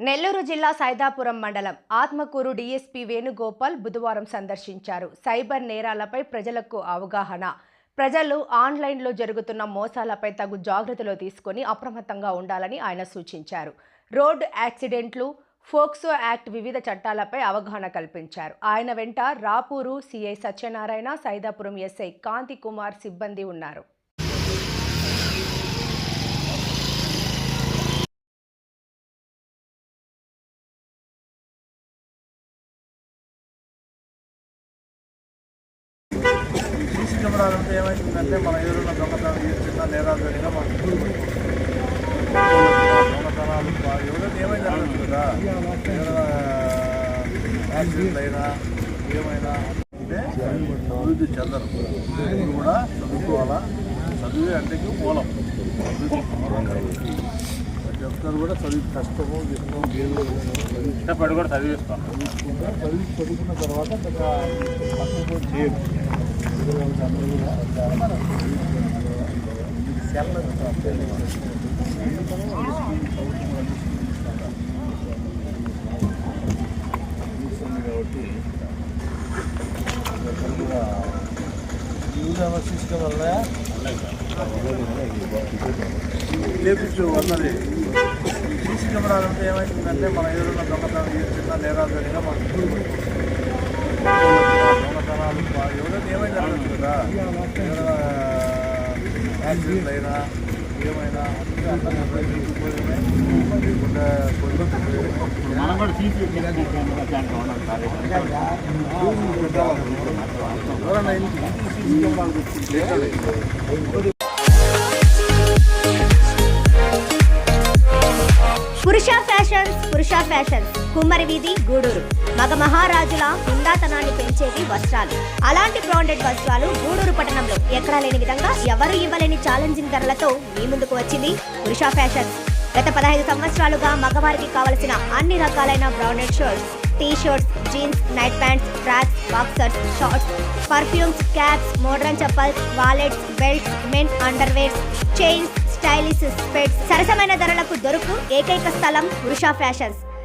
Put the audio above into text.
నెల్లూరు జిల్లా సైదాపురం మండలం ఆత్మకూరు డీఎస్పీ వేణుగోపాల్ బుధవారం సందర్శించారు. సైబర్ నేరాలపై ప్రజలకు అవగాహన. ప్రజలు ఆన్లైన్లో జరుగుతున్న మోసాలపై తగు జాగ్రత్తలు తీసుకొని అప్రమత్తంగా ఉండాలని ఆయన సూచించారు. రోడ్డు యాక్సిడెంట్లు ఫోక్సో యాక్ట్ వివిధ చట్టాలపై అవగాహన కల్పించారు. ఆయన వెంట రాపూరు సిఐ సత్యనారాయణ సైదాపురం ఎస్ఐ కాంతి కుమార్ సిబ్బంది ఉన్నారు. కెమెరాలు ఉంటే ఏమైతుందంటే మన ఎదురున్న దొంగతనం ఏ చిన్న నేరాలు జరిగినా మనం దొంగతనాలు ఎవరైనా ఏమైనా జరగచ్చు కదా ఏదైనా యాక్సిడెంట్ అయినా ఏమైనా అంటే అభివృద్ధి చెందరు. ఇప్పుడు కూడా చదువుకోవాలా? చదివే అంటే మూలం. ప్రతి ఒక్కరు కూడా చదివి కష్టము ఇష్టపడి కూడా చదివిస్తాం చదువుకుంటా చదివి చదువుకున్న తర్వాత చేయరు. అందరూ కూడా సెల్ కాబట్టి యూజ్ సిస్టమ్ వల్ల లేపించు వన్నది సీసీ కెమెరాలు అంటే ఏమైతుందంటే మన ఎదురున్న దొంగతనం చేస్తున్నా నేరాలు జరిగినా మనం దొంగతనాలు పా- ఎవరైనా ఏమైనా జరగచ్చు కదా ఏదైనా యాక్సిడెంట్ అయినా ఏమైనా అందుకే అందరినీ ఉపయోగమే. లేకుంటే పొద్దున్న మనం కూడా సీసీ ఎవరైనా సీసీ కెమెరాలు పురుష ఫ్యాషన్స్ పురుష ఫ్యాషన్స్ కుమ్మరి వీధి గూడూరు. మగ మహారాజుల హుందాతనాన్ని పెంచేవి వస్త్రాలు. అలాంటి బ్రాండెడ్ వస్త్రాలు గూడూరు పట్టణంలో ఎక్కడా లేని విధంగా ఎవరు ఇవ్వలేని ఛాలెంజింగ్ ధరలతో మీ ముందుకు వచ్చింది పురుష ఫ్యాషన్. గత పదహైదు సంవత్సరాలుగా మగవారికి కావలసిన అన్ని రకాలైన branded shirts T shirts jeans night pants tracks boxers shorts perfumes caps modern chappals wallets belts men underwears chains stylish specs సరసమైన ధరలకు దొరుకు ఏకైక స్థలం పురుష ఫ్యాషన్స్.